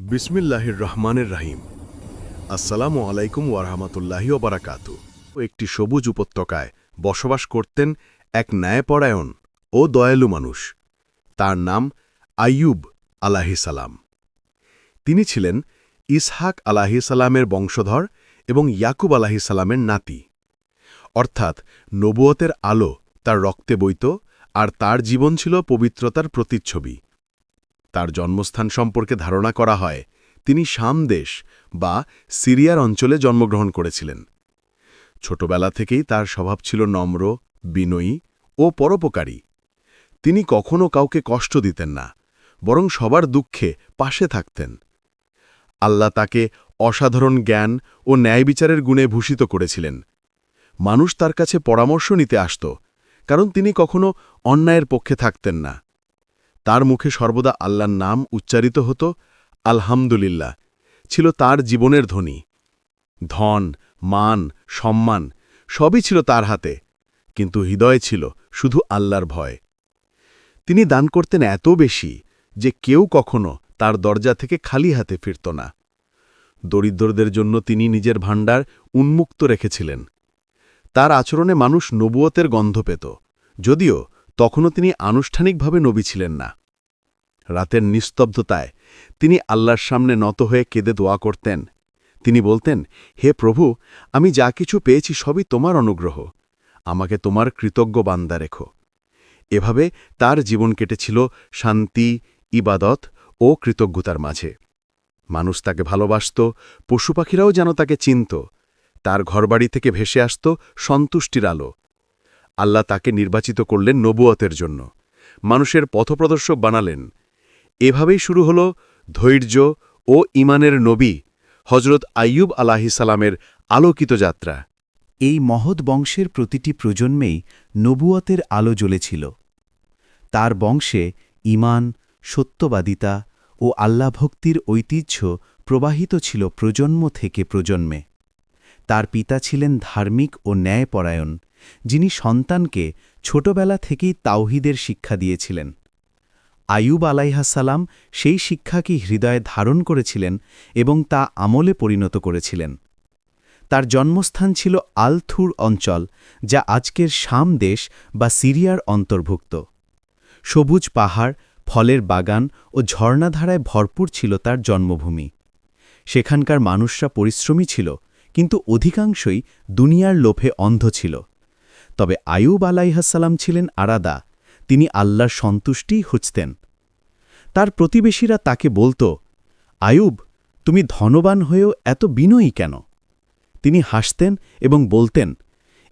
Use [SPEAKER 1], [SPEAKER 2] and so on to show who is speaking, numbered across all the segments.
[SPEAKER 1] বিসমিল্লাহির রহমানের রাহিম। আসসালামু আলাইকুম ওয়ারহামাতুল্লাহি ওবারাকাতু। একটি সবুজ উপত্যকায় বসবাস করতেন এক ন্যায়পরায়ণ ও দয়ালু মানুষ। তার নাম আইয়ুব আলাহিসাল্লাম তিনি ছিলেন ইসহাক আলাহিসাল্লামের বংশধর এবং ইয়াকুব আলাহিসাল্লামের নাতি। অর্থাৎ নবুয়তের আলো তার রক্তে বইত আর তার জীবন ছিল পবিত্রতার প্রতিচ্ছবি। তার জন্মস্থান সম্পর্কে ধারণা করা হয়, তিনি শাম দেশ বা সিরিয়ার অঞ্চলে জন্মগ্রহণ করেছিলেন। ছোটবেলা থেকেই তার স্বভাব ছিল নম্র, বিনয়ী ও পরোপকারী। তিনি কখনও কাউকে কষ্ট দিতেন না, বরং সবার দুঃখে পাশে থাকতেন। আল্লাহ তাকে অসাধারণ জ্ঞান ও ন্যায় বিচারের গুণে ভূষিত করেছিলেন। মানুষ তার কাছে পরামর্শ নিতে আসত, কারণ তিনি কখনো অন্যায়ের পক্ষে থাকতেন না। তার মুখে সর্বদা আল্লাহর নাম উচ্চারিত হতো, আলহামদুলিল্লাহ। ছিল তার জীবনের ধ্বনি। ধন, মান, সম্মান, সবই ছিল তার হাতে, কিন্তু হৃদয় ছিল শুধু আল্লাহর ভয়। তিনি দান করতেন এত বেশি যে কেউ কখনো তার দরজা থেকে খালি হাতে ফিরত না। দরিদ্রদের জন্য তিনি নিজের ভাণ্ডার উন্মুক্ত রেখেছিলেন। তার আচরণে মানুষ নবুয়তের গন্ধ পেত, যদিও তখনও তিনি আনুষ্ঠানিকভাবে নবী ছিলেন না। রাতের নিস্তব্ধতায় তিনি আল্লাহর সামনে নত হয়ে কেঁদে দোয়া করতেন। তিনি বলতেন, হে প্রভু, আমি যা কিছু পেয়েছি সবই তোমার অনুগ্রহ। আমাকে তোমার কৃতজ্ঞ বান্দা রেখো। এভাবে তার জীবন কেটেছিল শান্তি, ইবাদত ও কৃতজ্ঞতার মাঝে। মানুষ তাকে ভালোবাসত পশু পাখিরাও যেন তাকে চিনত। তার ঘরবাড়ি থেকে ভেসে আসত সন্তুষ্টির আলো। আল্লাহ তাকে নির্বাচিত করলেন নবুয়তের জন্য। মানুষের পথপ্রদর্শক বানালেন। এভাবেই শুরু হল ধৈর্য ও ইমানের নবী হজরত আইয়ুব আলাহিসালামের আলোকিত যাত্রা।
[SPEAKER 2] এই মহৎ বংশের প্রতিটি প্রজন্মেই নবুয়তের আলো জ্বলেছিল। তার বংশে ইমান সত্যবাদিতা ও আল্লাভক্তির ঐতিহ্য প্রবাহিত ছিল প্রজন্ম থেকে প্রজন্মে। তার পিতা ছিলেন ধার্মিক ও ন্যায়পরায়ণ। যিনি সন্তানকে ছোটবেলা থেকেই তাওহিদের শিক্ষা দিয়েছিলেন। আয়ুব আলাইহাসাল্লাম সেই শিক্ষাকে হৃদয়ে ধারণ করেছিলেন এবং তা আমলে পরিণত করেছিলেন। তার জন্মস্থান ছিল আলথুর অঞ্চল, যা আজকের শাম দেশ বা সিরিয়ার অন্তর্ভুক্ত। সবুজ পাহাড়, ফলের বাগান ও ঝর্ণাধারায় ভরপুর ছিল তার জন্মভূমি। সেখানকার মানুষরা পরিশ্রমী ছিল, কিন্তু অধিকাংশই দুনিয়ার লোভে অন্ধ ছিল। তবে আয়ুব আলাইহাসাল্লাম ছিলেন আরাদা, তিনি আল্লাহর সন্তুষ্টিই খুঁজতেন। তার প্রতিবেশীরা তাকে বলত আয়ুব তুমি ধনবান হয়েও এত বিনয়ী কেন? তিনি হাসতেন এবং বলতেন,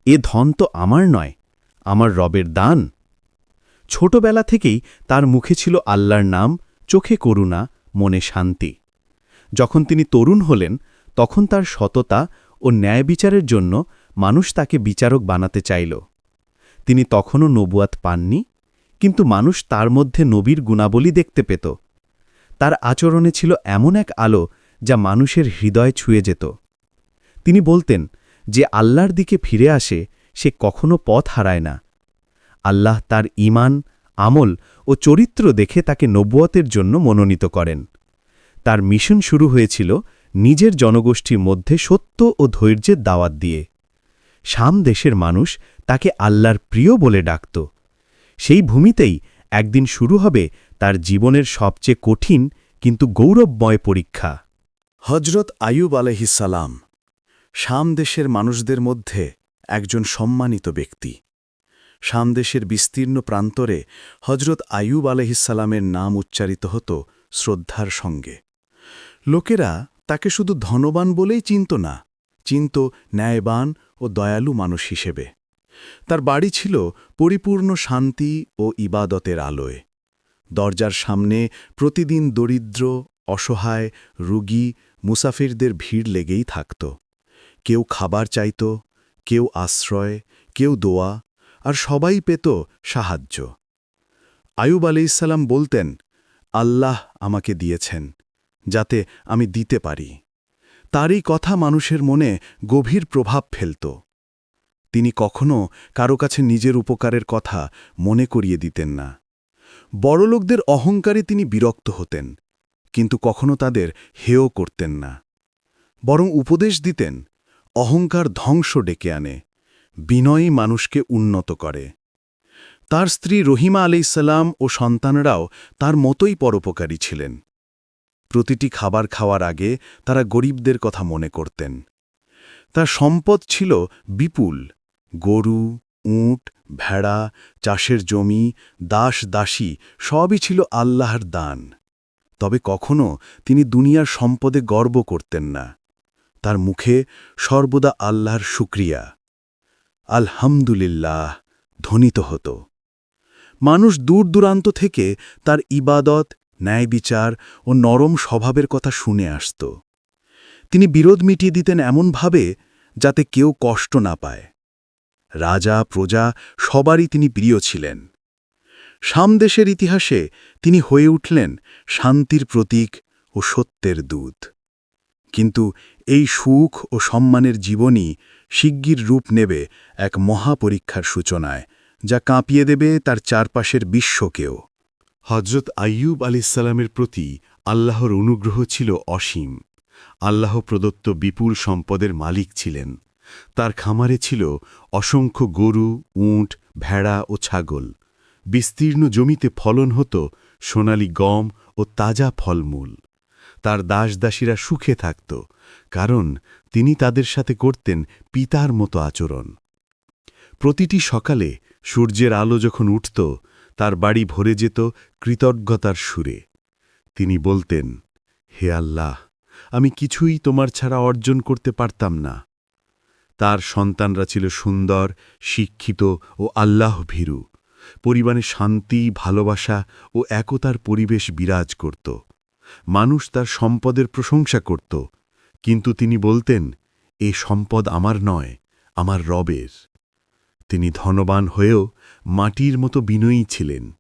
[SPEAKER 2] এ ধন তো আমার নয়, আমার রবের দান। ছোটবেলা থেকেই তার মুখে ছিল আল্লাহর নাম, চোখে করুণা, মনে শান্তি। যখন তিনি তরুণ হলেন, তখন তার সততা ও ন্যায় বিচারের জন্য মানুষ তাকে বিচারক বানাতে চাইল। তিনি তখনও নবুয়াত পাননি, কিন্তু মানুষ তার মধ্যে নবীর গুণাবলী দেখতে পেত। তার আচরণে ছিল এমন এক আলো যা মানুষের হৃদয় ছুঁয়ে যেত। তিনি বলতেন, যে আল্লাহর দিকে ফিরে আসে, সে কখনো পথ হারায় না। আল্লাহ তার ইমান আমল ও চরিত্র দেখে তাকে নব্বতের জন্য মনোনীত করেন। তার মিশন শুরু হয়েছিল নিজের জনগোষ্ঠীর মধ্যে সত্য ও ধৈর্যের দাওয়াত দিয়ে। শাম দেশের মানুষ তাকে আল্লাহর প্রিয় বলে ডাকত। সেই ভূমিতেই একদিন শুরু হবে তার জীবনের সবচেয়ে কঠিন কিন্তু গৌরবময় পরীক্ষা।
[SPEAKER 3] হজরত আয়ুব আলহিসাল্লাম শাম দেশের মানুষদের মধ্যে একজন সম্মানিত ব্যক্তি। শাম দেশের বিস্তীর্ণ প্রান্তরে হজরত আয়ুব আলহিসাল্লামের নাম উচ্চারিত হতো শ্রদ্ধার সঙ্গে। লোকেরা তাকে শুধু ধনবান বলেই চিনত না চিনত, ন্যায়বান ও দয়ালু মানুষ হিসেবে। তার বাড়ি ছিল পরিপূর্ণ শান্তি ও ইবাদতের আলোয়। দরজার সামনে প্রতিদিন দরিদ্র, অসহায়, রুগী, মুসাফিরদের ভিড় লেগেই থাকত। কেউ খাবার চাইত, কেউ আশ্রয়, কেউ দোয়া, আর সবাই পেত সাহায্য। আয়ুব আলাইসাল্লাম বলতেন, আল্লাহ আমাকে দিয়েছেন, যাতে আমি দিতে পারি। তারই কথা মানুষের মনে গভীর প্রভাব ফেলত। তিনি কখনো কারও কাছে নিজের উপকারের কথা মনে করিয়ে দিতেন না। বড়লোকদের অহংকারে তিনি বিরক্ত হতেন, কিন্তু কখনো তাদের হেয় করতেন না। বরং উপদেশ দিতেন, অহংকার ধ্বংস ডেকে আনে বিনয়ী মানুষকে উন্নত করে। তার স্ত্রী রহিমা আলাইসাল্লাম ও সন্তানরাও তার মতোই পরোপকারী ছিলেন। প্রতিটি খাবার খাওয়ার আগে তারা গরিবদের কথা মনে করতেন। তার সম্পদ ছিল বিপুল। গরু, উট, ভেড়া, চাষের জমি, দাস দাসী, সবই ছিল আল্লাহর দান। তবে কখনো তিনি দুনিয়ার সম্পদে গর্ব করতেন না। তার মুখে সর্বদা আল্লাহর শুক্রিয়া। আলহামদুলিল্লাহ ধ্বনিত হতো। মানুষ দূর দূরান্ত থেকে তার ইবাদত ন্যায় বিচার ও নরম স্বভাবের কথা শুনে আসত। তিনি বিরোধ মিটিয়ে দিতেন এমনভাবে যাতে কেউ কষ্ট না পায়। রাজা, প্রজা সবারই তিনি প্রিয় ছিলেন। সামদেশের ইতিহাসে তিনি হয়ে উঠলেন শান্তির প্রতীক ও সত্যের দূত। কিন্তু এই সুখ ও সম্মানের জীবনই শিগগির রূপ নেবে এক মহাপরীক্ষার সূচনায়, যা কাঁপিয়ে দেবে তার চারপাশের বিশ্বকেও
[SPEAKER 1] হজরত আইয়ুব আলিসাল্লামের প্রতি আল্লাহর অনুগ্রহ ছিল অসীম। আল্লাহ প্রদত্ত বিপুল সম্পদের মালিক ছিলেন। তার খামারে ছিল অসংখ্য গরু, উট, ভেড়া ও ছাগল। বিস্তীর্ণ জমিতে ফলন হতো সোনালি গম ও তাজা ফলমূল। তার দাসদাসীরা সুখে থাকত, কারণ তিনি তাদের সাথে করতেন পিতার মতো আচরণ। প্রতিটি সকালে সূর্যের আলো যখন উঠত তার বাড়ি ভরে যেত কৃতজ্ঞতার সুরে। তিনি বলতেন, হে আল্লাহ, আমি কিছুই তোমার ছাড়া অর্জন করতে পারতাম না। তার সন্তানরা ছিল সুন্দর, শিক্ষিত ও আল্লাহ ভীরু পরিবারে শান্তি, ভালোবাসা ও একতার পরিবেশ বিরাজ করত। মানুষ তার সম্পদের প্রশংসা করত। কিন্তু তিনি বলতেন, এ সম্পদ আমার নয়, আমার রবের। তিনি ধনবান হয়েও মাটির মতো বিনয়ী ছিলেন।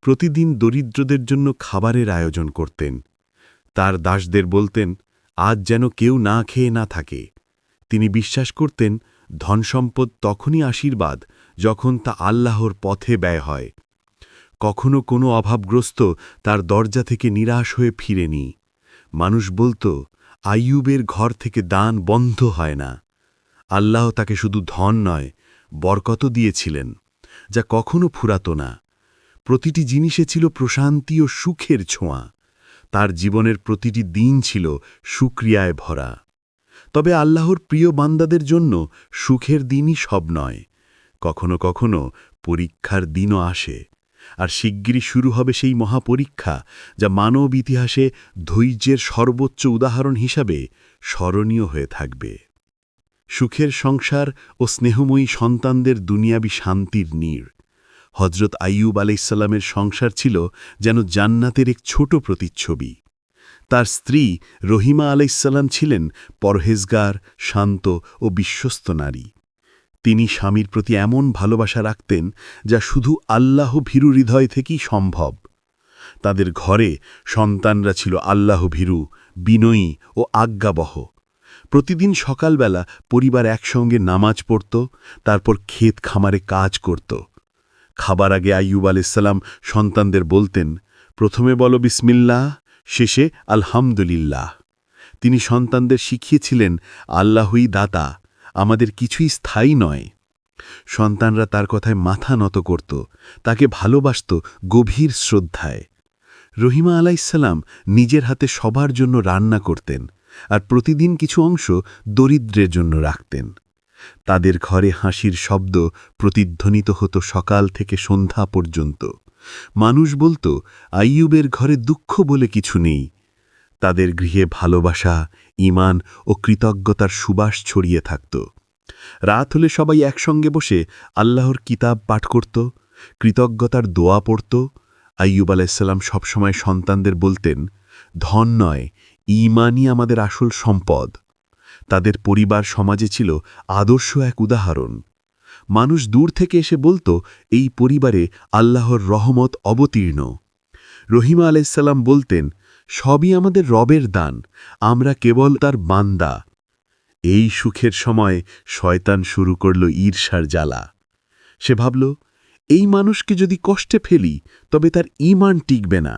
[SPEAKER 1] প্রতিদিন দরিদ্রদের জন্য খাবারের আয়োজন করতেন। তার দাসদের বলতেন, আজ যেন কেউ না খেয়ে না থাকে। তিনি বিশ্বাস করতেন, ধনসম্পদ তখনই আশীর্বাদ যখন তা আল্লাহর পথে ব্যয় হয়। কখনো কোনো অভাবগ্রস্ত তার দরজা থেকে নিরাশ হয়ে ফিরেনি। মানুষ বলত, আইয়ুবের ঘর থেকে দান বন্ধ হয় না। আল্লাহ তাকে শুধু ধন নয় বরকত দিয়েছিলেন, যা কখনো ফুরাত না। প্রতিটি জিনিসে ছিল প্রশান্তি ও সুখের ছোঁয়া। তার জীবনের প্রতিটি দিন ছিল সুক্রিয়ায় ভরা। তবে আল্লাহর প্রিয় বান্দাদের জন্য সুখের দিনই সব নয়। কখনো কখনো পরীক্ষার দিনও আসে, আর শিগগিরই শুরু হবে সেই মহাপরীক্ষা, যা মানব ইতিহাসে ধৈর্যের সর্বোচ্চ উদাহরণ হিসাবে স্মরণীয় হয়ে থাকবে। সুখের সংসার ও স্নেহময়ী সন্তানদের দুনিয়াবি শান্তির নীড়। হজরত আইয়ুব আলাইসাল্লামের সংসার ছিল যেন জান্নাতের এক ছোট প্রতিচ্ছবি। তার স্ত্রী রহিমা আলাইসাল্লাম ছিলেন পরহেজগার, শান্ত ও বিশ্বস্ত নারী। তিনি স্বামীর প্রতি এমন ভালোবাসা রাখতেন যা শুধু আল্লাহ ভীরু হৃদয় থেকেই সম্ভব। তাদের ঘরে সন্তানরা ছিল আল্লাহ ভীরু, বিনয়ী ও আজ্ঞাবহ। প্রতিদিন সকালবেলা পরিবার একসঙ্গে নামাজ পড়ত, তারপর ক্ষেত খামারে কাজ করত। খাবার আগে আইয়ুব আলাইসাল্লাম সন্তানদের বলতেন, প্রথমে বলো বিসমিল্লাহ, শেষে আলহামদুলিল্লাহ। তিনি সন্তানদের শিখিয়েছিলেন, আল্লাহই দাতা, আমাদের কিছুই স্থায়ী নয়। সন্তানরা তার কথায় মাথা নত করত, তাকে ভালোবাসত গভীর শ্রদ্ধায়। রহিমা আলাইসাল্লাম নিজের হাতে সবার জন্য রান্না করতেন আর প্রতিদিন কিছু অংশ দরিদ্রের জন্য রাখতেন। তাদের ঘরে হাসির শব্দ প্রতিধ্বনিত হতো সকাল থেকে সন্ধ্যা পর্যন্ত। মানুষ বলতো, আইয়ুবের ঘরে দুঃখ বলে কিছু নেই। তাদের গৃহে ভালোবাসা ইমান ও কৃতজ্ঞতার সুবাস ছড়িয়ে থাকত। রাত হলে সবাই একসঙ্গে বসে আল্লাহর কিতাব পাঠ করত, কৃতজ্ঞতার দোয়া পড়ত। আইয়ুব আলাইসাল্লাম সবসময় সন্তানদের বলতেন, ধন নয় ইমানই আমাদের আসল সম্পদ। তাদের পরিবার সমাজে ছিল আদর্শ এক উদাহরণ। মানুষ দূর থেকে এসে বলতো, এই পরিবারে আল্লাহর রহমত অবতীর্ণ। রহিমা আলাইসাল্লাম বলতেন, সবই আমাদের রবের দান, আমরা কেবল তার বান্দা। এই সুখের সময় শয়তান শুরু করল ঈর্ষার জ্বালা। সে ভাবল, এই মানুষকে যদি কষ্টে ফেলি, তবে তার ইমান টিকবে না।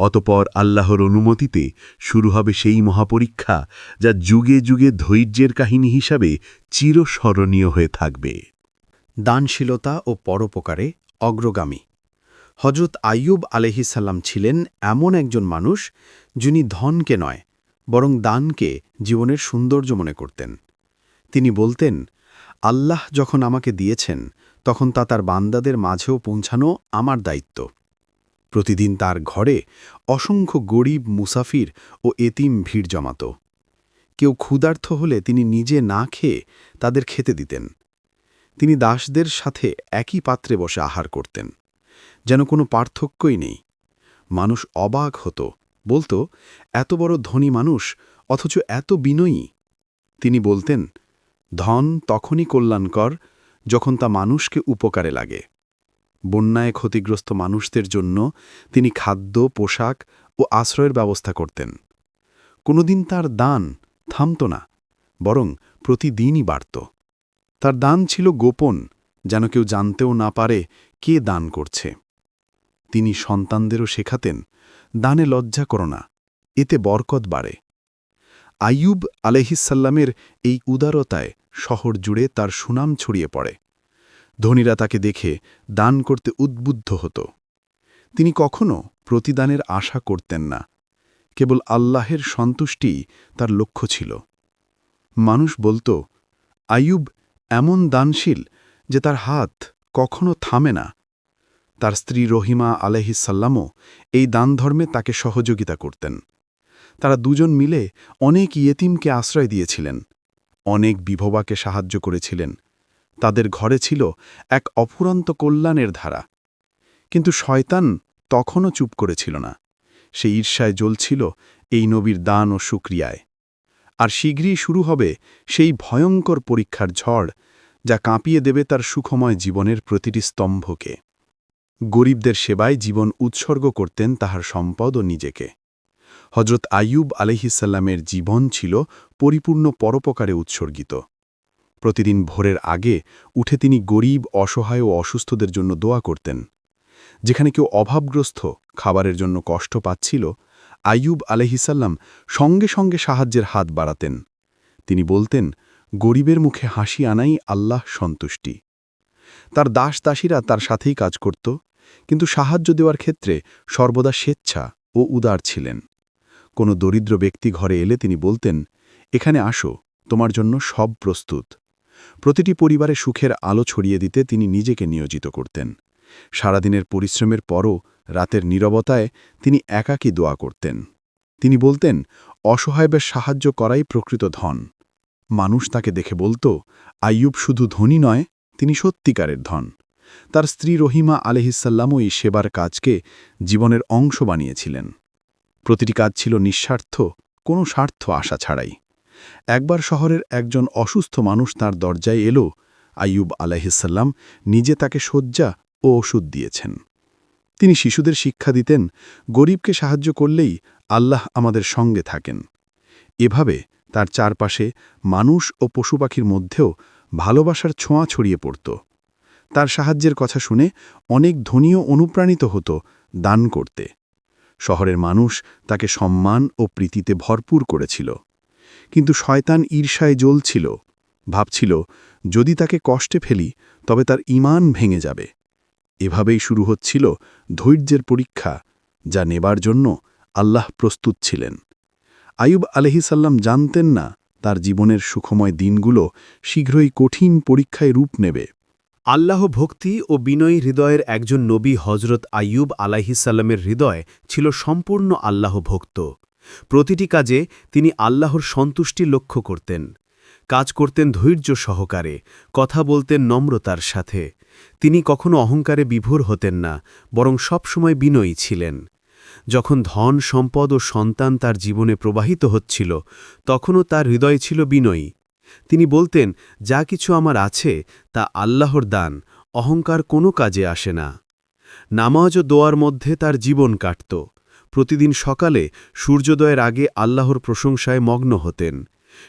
[SPEAKER 4] অতপর আল্লাহর অনুমতিতে শুরু হবে সেই মহাপরীক্ষা যা যুগে যুগে ধৈর্যের কাহিনী হিসাবে চিরস্মরণীয় হয়ে থাকবে।
[SPEAKER 3] দানশীলতা ও পরোপকারে অগ্রগামী। হজরত আইয়ুব আলহিসাল্লাম ছিলেন এমন একজন মানুষ যিনি ধনকে নয়, বরং দানকে জীবনের সৌন্দর্য মনে করতেন। তিনি বলতেন, আল্লাহ যখন আমাকে দিয়েছেন, তখন তা তার বান্দাদের মাঝেও পৌঁছানো আমার দায়িত্ব। প্রতিদিন তার ঘরে অসংখ্য গরিব মুসাফির ও এতিম ভিড় জমাত। কেউ ক্ষুধার্থ হলে তিনি নিজে না খেয়ে তাদের খেতে দিতেন। তিনি দাসদের সাথে একই পাত্রে বসে আহার করতেন। যেন কোনো পার্থক্যই নেই। মানুষ অবাক হতো। বলতো, এত বড় ধনী মানুষ, অথচ এত বিনয়ী। তিনি বলতেন, ধন তখনই কল্যাণকর যখন তা মানুষকে উপকারে লাগে। বন্যায় ক্ষতিগ্রস্ত মানুষদের জন্য তিনি খাদ্য, পোশাক ও আশ্রয়ের ব্যবস্থা করতেন। কোনোদিন তার দান থামত না, বরং প্রতিদিনই বাড়ত। তার দান ছিল গোপন, যেন কেউ জানতেও না পারে কে দান করছে। তিনি সন্তানদেরও শেখাতেন, দানে লজ্জা করো না, এতে বরকত বাড়ে। আইয়ুব আলহিসাল্লামের এই উদারতায় শহর জুড়ে তার সুনাম ছড়িয়ে পড়ে। ধনীরা তাকে দেখে দান করতে উদ্বুদ্ধ হতো। তিনি কখনও প্রতিদানের আশা করতেন না। কেবল আল্লাহের সন্তুষ্টিই তার লক্ষ্য ছিল। মানুষ বলত আয়ুব এমন দানশীল যে তার হাত কখনো থামে না। তার স্ত্রী রহিমা আলহিসাল্লামও এই দানধর্মে তাকে সহযোগিতা করতেন। তারা দুজন মিলে অনেক ইয়েতিমকে আশ্রয় দিয়েছিলেন, অনেক বিভবাকে সাহায্য করেছিলেন তাদের ঘরে ছিল এক অফুরন্ত কল্যাণের ধারা। কিন্তু শয়তান তখনও চুপ করেছিল না। সে ঈর্ষায় জ্বলছিল এই নবীর দান ও সুক্রিয়ায়। আর শীঘ্রই শুরু হবে সেই ভয়ঙ্কর পরীক্ষার ঝড়, যা কাঁপিয়ে দেবে তার সুখময় জীবনের প্রতিটি স্তম্ভকে। গরিবদের সেবায় জীবন উৎসর্গ করতেন তাহার সম্পদ ও নিজেকে। হজরত আইয়ুব আলহিসাল্লামের জীবন ছিল পরিপূর্ণ পরোপকারে উৎসর্গিত। প্রতিদিন ভোরের আগে উঠে তিনি গরিব, অসহায় ও অসুস্থদের জন্য দোয়া করতেন। যেখানে কেউ অভাবগ্রস্ত, খাবারের জন্য কষ্ট পাচ্ছিল, আইয়ুব আলহিসাল্লাম সঙ্গে সঙ্গে সাহায্যের হাত বাড়াতেন। তিনি বলতেন, গরিবের মুখে হাসি আনাই আল্লাহ সন্তুষ্টি। তার দাস দাসীরা তার সাথেই কাজ করত, কিন্তু সাহায্য দেওয়ার ক্ষেত্রে সর্বদা স্বেচ্ছা ও উদার ছিলেন। কোনো দরিদ্র ব্যক্তি ঘরে এলে তিনি বলতেন, এখানে আসো, তোমার জন্য সব প্রস্তুত। প্রতিটি পরিবারে সুখের আলো ছড়িয়ে দিতে তিনি নিজেকে নিয়োজিত করতেন। সারাদিনের পরিশ্রমের পরও রাতের নীরবতায় তিনি একাকী দোয়া করতেন। তিনি বলতেন অসহায়বের সাহায্য করাই প্রকৃত ধন। মানুষ তাকে দেখে বলতো, আইয়ুব শুধু ধনী নয়, তিনি সত্যিকারের ধন। তার স্ত্রী রহিমা আলহিসাল্লামও এই সেবার কাজকে জীবনের অংশ বানিয়েছিলেন। প্রতিটি কাজ ছিল নিঃস্বার্থ, কোনো স্বার্থ আশা ছাড়াই। একবার শহরের একজন অসুস্থ মানুষ তার দরজায় এলো, আইয়ুব আলাহিসাল্লাম নিজে তাকে শয্যা ও ওষুধ দিয়েছেন। তিনি শিশুদের শিক্ষা দিতেন, গরিবকে সাহায্য করলেই আল্লাহ আমাদের সঙ্গে থাকেন। এভাবে তার চারপাশে মানুষ ও পশু পাখির মধ্যেও ভালোবাসার ছোঁয়া ছড়িয়ে পড়ত। তার সাহায্যের কথা শুনে অনেক ধনীও অনুপ্রাণিত হতো দান করতে। শহরের মানুষ তাকে সম্মান ও প্রীতিতে ভরপুর করেছিল। কিন্তু শয়তান ঈর্ষায় জ্বলছিল, ভাবছিল, যদি তাকে কষ্টে ফেলি, তবে তার ইমান ভেঙে যাবে। এভাবেই শুরু হচ্ছিল ধৈর্যের পরীক্ষা, যা নেবার জন্য আল্লাহ প্রস্তুত ছিলেন। আয়ুব আলহিসাল্লাম জানতেন না তার জীবনের সুখময় দিনগুলো শীঘ্রই কঠিন পরীক্ষায় রূপ নেবে।
[SPEAKER 2] আল্লাহ ভক্তি ও বিনয়ী হৃদয়ের একজন নবী হজরত আইয়ুব আলাহিসাল্লামের হৃদয় ছিল সম্পূর্ণ আল্লাহ ভক্ত। প্রতিটি কাজে তিনি আল্লাহর সন্তুষ্টি লক্ষ্য করতেন। কাজ করতেন ধৈর্য সহকারে, কথা বলতেন নম্রতার সাথে। তিনি কখনো অহংকারে বিভোর হতেন না, বরং সবসময় বিনয়ী ছিলেন। যখন ধন, সম্পদ ও সন্তান তার জীবনে প্রবাহিত হচ্ছিল, তখনও তার হৃদয় ছিল বিনয়ী। তিনি বলতেন, যা কিছু আমার আছে, তা আল্লাহর দান, অহংকার কোনো কাজে আসে না। নামাজ ও দোয়ার মধ্যে তার জীবন কাটত। প্রতিদিন সকালে সূর্যোদয়ের আগে আল্লাহর প্রশংসায় মগ্ন হতেন।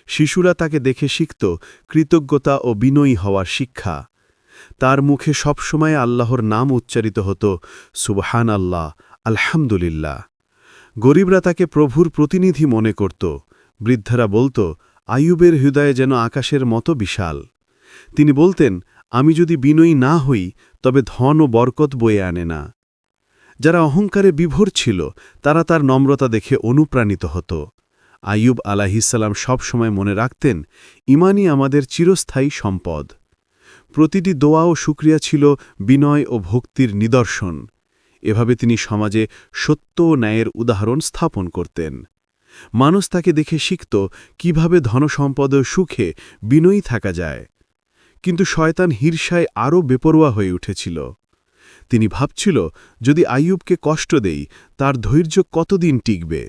[SPEAKER 2] শিশুরা তাকে দেখে শিখত কৃতজ্ঞতা ও বিনয়ী হওয়ার শিক্ষা। তার মুখে সবসময় আল্লাহর নাম উচ্চারিত হতো সুবহান আল্লাহ আলহামদুলিল্লাহ।
[SPEAKER 3] গরিবরা তাকে প্রভুর প্রতিনিধি মনে করত। বৃদ্ধারা বলত আয়ুবের হৃদয়ে যেন আকাশের মতো বিশাল। তিনি বলতেন, আমি যদি বিনয়ী না হই, তবে ধন ও বরকত বয়ে আনে না। যারা অহংকারে বিভোর ছিল, তারা তার নম্রতা দেখে অনুপ্রাণিত হতো। আইয়ুব আলাহিসাল্লাম সবসময় মনে রাখতেন, ইমানই আমাদের চিরস্থায়ী সম্পদ। প্রতিটি দোয়া ও শুক্রিয়া ছিল বিনয় ও ভক্তির নিদর্শন। এভাবে তিনি সমাজে সত্য ও ন্যায়ের উদাহরণ স্থাপন করতেন। মানুষ তাকে দেখে শিখত কীভাবে ধনসম্পদ ও সুখে বিনয়ী থাকা যায়। কিন্তু শয়তান হিরসায় আরও বেপরোয়া হয়ে উঠেছিল। তিনি ভাবছিল, যদি আইয়ুবকে কষ্ট দেই, তার ধৈর্য কতদিন টিকবে?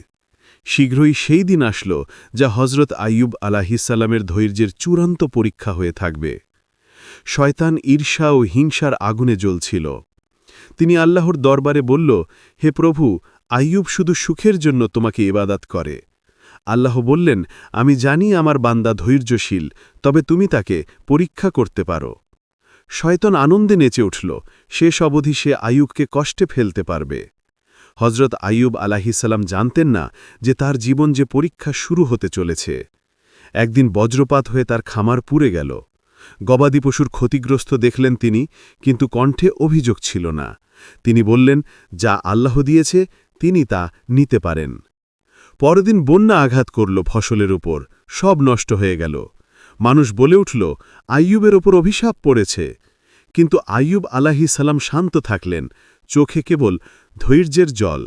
[SPEAKER 3] শীঘ্রই সেই দিন আসল, যা হজরত আইয়ুব আলাহিসাল্লামের ধৈর্যের চূড়ান্ত পরীক্ষা হয়ে থাকবে। শয়তান ঈর্ষা ও হিংসার আগুনে জ্বলছিল। তিনি আল্লাহর দরবারে বলল, হে প্রভু, আইয়ুব শুধু সুখের জন্য তোমাকে ইবাদাত করে। আল্লাহ বললেন, আমি জানি আমার বান্দা ধৈর্যশীল, তবে তুমি তাকে পরীক্ষা করতে পারো। শয়তন আনন্দে নেচে উঠল। শেষ অবধি সে আয়ুবকে কষ্টে ফেলতে পারবে। হজরত আইয়ুব আলাহিসাল্লাম জানতেন না যে তার জীবন যে পরীক্ষা শুরু হতে চলেছে। একদিন বজ্রপাত হয়ে তার খামার পুড়ে গেল। গবাদি পশুর ক্ষতিগ্রস্ত দেখলেন তিনি, কিন্তু কণ্ঠে অভিযোগ ছিল না। তিনি বললেন, যা আল্লাহ দিয়েছে, তিনি তা নিতে পারেন। পরদিন বন্যা আঘাত করল ফসলের উপর। সব নষ্ট হয়ে গেল। মানুষ বলে উঠল, আইয়ুবের ওপর অভিশাপ পড়েছে। কিন্তু আইয়ুব আলাহি সালাম শান্ত থাকলেন, চোখে কেবল ধৈর্যের জল।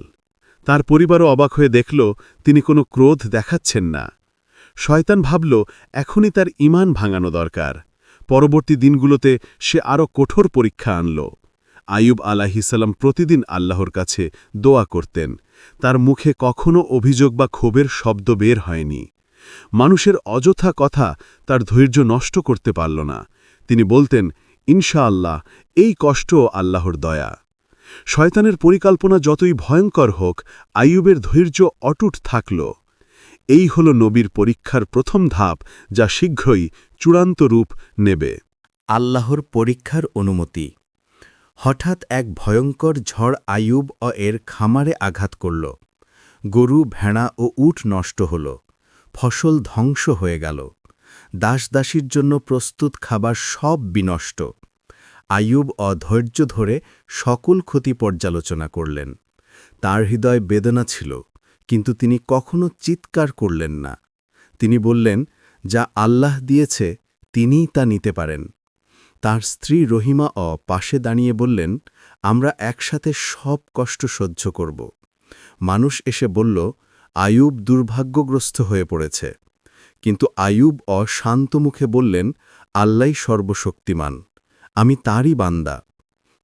[SPEAKER 3] তার পরিবারও অবাক হয়ে দেখল, তিনি কোনো ক্রোধ দেখাচ্ছেন না। শয়তান ভাবল, এখনই তার ইমান ভাঙানো দরকার। পরবর্তী দিনগুলোতে সে আরও কঠোর পরীক্ষা আনল। আইয়ুব আলাহিসাল্লাম প্রতিদিন আল্লাহর কাছে দোয়া করতেন। তার মুখে কখনো অভিযোগ বা ক্ষোভের শব্দ বের হয়নি। মানুষের অযথা কথা তার ধৈর্য নষ্ট করতে পারল না। তিনি বলতেন, ইনশাআল্লাহ, এই কষ্ট আল্লাহর দয়া। শয়তানের পরিকল্পনা যতই ভয়ঙ্কর হোক, আইয়ুবের ধৈর্য অটুট থাকল। এই হল নবীর পরীক্ষার প্রথম ধাপ, যা শীঘ্রই চূড়ান্ত রূপ নেবে।
[SPEAKER 2] আল্লাহর পরীক্ষার অনুমতি। হঠাৎ এক ভয়ঙ্কর ঝড় আইয়ুব ও এর খামারে আঘাত করল। গরু, ভেড়া ও উট নষ্ট হল। ফসল ধ্বংস হয়ে গেল। দাসদাসীর জন্য প্রস্তুত খাবার সব বিনষ্ট। আয়ুব অধৈর্য ধরে সকল ক্ষতি পর্যালোচনা করলেন। তার হৃদয় বেদনা ছিল, কিন্তু তিনি কখনো চিৎকার করলেন না। তিনি বললেন, যা আল্লাহ দিয়েছে, তিনিই তা নিতে পারেন। তার স্ত্রী রহিমা অ পাশে দাঁড়িয়ে বললেন, আমরা একসাথে সব কষ্ট সহ্য করব। মানুষ এসে বলল আয়ুব দুর্ভাগ্যগ্রস্ত হয়ে পড়েছে। কিন্তু আয়ুব অশান্ত মুখে বললেন আল্লাই সর্বশক্তিমান, আমি তারই বান্দা।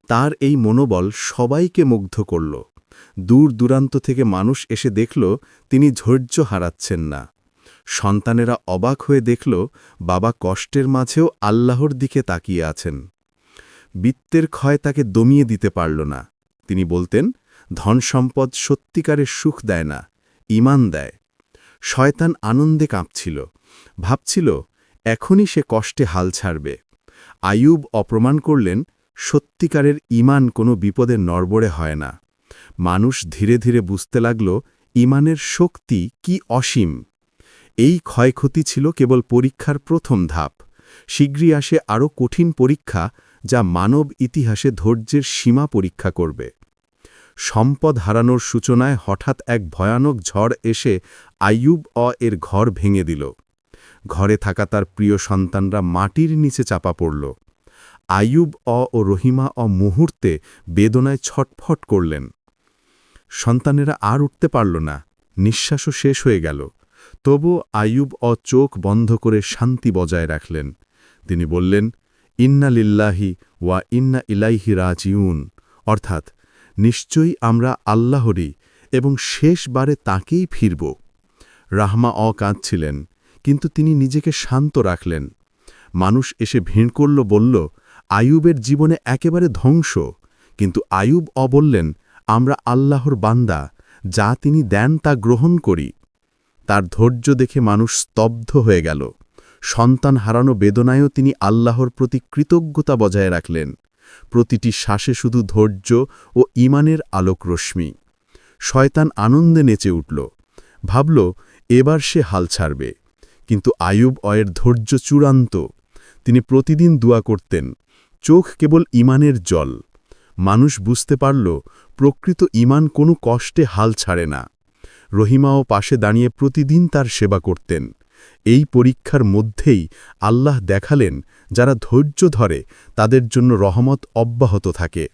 [SPEAKER 2] তার এই মনোবল সবাইকে মুগ্ধ করল। দূর দূরান্ত থেকে মানুষ এসে দেখল, তিনি ধৈর্য হারাচ্ছেন না। সন্তানেরা অবাক হয়ে দেখল, বাবা কষ্টের মাঝেও আল্লাহর দিকে তাকিয়ে আছেন। বিত্তের ক্ষয় তাকে দমিয়ে দিতে পারল না। তিনি বলতেন, ধনসম্পদ সত্যিকারের সুখ দেয় না। ইমান দেয়। শয়তান আনন্দে কাঁপছিল। ভাবছিল, এখনই সে কষ্টে হাল ছাড়বে। আয়ুব অপ্রমাণ করলেন, সত্যিকারের ইমান কোনো বিপদে নড়বড়ে হয় না। মানুষ ধীরে ধীরে বুঝতে লাগল ইমানের শক্তি কি অসীম? এই ক্ষয়ক্ষতি ছিল কেবল পরীক্ষার প্রথম ধাপ। শীঘ্রই আসে আরও কঠিন পরীক্ষা, যা মানব ইতিহাসে ধৈর্যের সীমা পরীক্ষা করবে। সম্পদ হারানোর সূচনায় হঠাৎ এক ভয়ানক ঝড় এসে আইয়ুব অ এর ঘর ভেঙে দিল। ঘরে থাকা তার প্রিয় সন্তানরা মাটির নিচে চাপা পড়ল। আইয়ুব অ ও রহিমা অ মুহূর্তে বেদনায় ছটফট করলেন। সন্তানেরা আর উঠতে পারল না। নিঃশ্বাসও শেষ হয়ে গেল। তবু আইয়ুব অ চোখ বন্ধ করে শান্তি বজায় রাখলেন। তিনি বললেন, ইন্না লিল্লাহি ওয়া ইন্না ইলাইহি রাজিউন। অর্থাৎ নিশ্চয়ই আমরা আল্লাহরই এবং শেষবারে তাকেই ফিরব। রাহমা অ কাঁদছিলেন কিন্তু তিনি নিজেকে শান্ত রাখলেন। মানুষ এসে ভিড় করল, বলল আয়ুবের জীবনে একেবারে ধ্বংস। কিন্তু আয়ুব অ বললেন আমরা আল্লাহর বান্দা, যা তিনি দেন তা গ্রহণ করি। তার ধৈর্য দেখে মানুষ স্তব্ধ হয়ে গেল। সন্তান হারানো বেদনায়ও তিনি আল্লাহর প্রতি কৃতজ্ঞতা বজায় রাখলেন। প্রতিটি শ্বাসে শুধু ধৈর্য ও ইমানের আলোক রশ্মি।
[SPEAKER 1] শয়তান আনন্দে নেচে উঠল। ভাবল, এবার সে হাল ছাড়বে। কিন্তু আয়ুব অয়ের ধৈর্য চূড়ান্ত। তিনি প্রতিদিন দোয়া করতেন, চোখ কেবল ইমানের জল। মানুষ বুঝতে পারল, প্রকৃত ইমান কোনো কষ্টে হাল ছাড়ে না। রহিমাও পাশে দাঁড়িয়ে প্রতিদিন তার সেবা করতেন। এই পরীক্ষার মধ্যেই আল্লাহ দেখালেন যারা ধৈর্য ধরে তাদের জন্য রহমত অব্যাহত থাকে।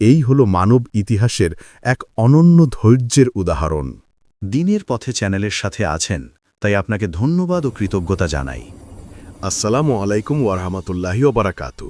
[SPEAKER 1] এই হল মানব ইতিহাসের এক অনন্য ধৈর্যের উদাহরণ।
[SPEAKER 3] দিনের পথে চ্যানেলের সাথে আছেন তাই আপনাকে ধন্যবাদ ও কৃতজ্ঞতা জানাই।
[SPEAKER 1] আসসালামু আলাইকুম ওয়ারহামতুল্লাহি ওবরাকাতু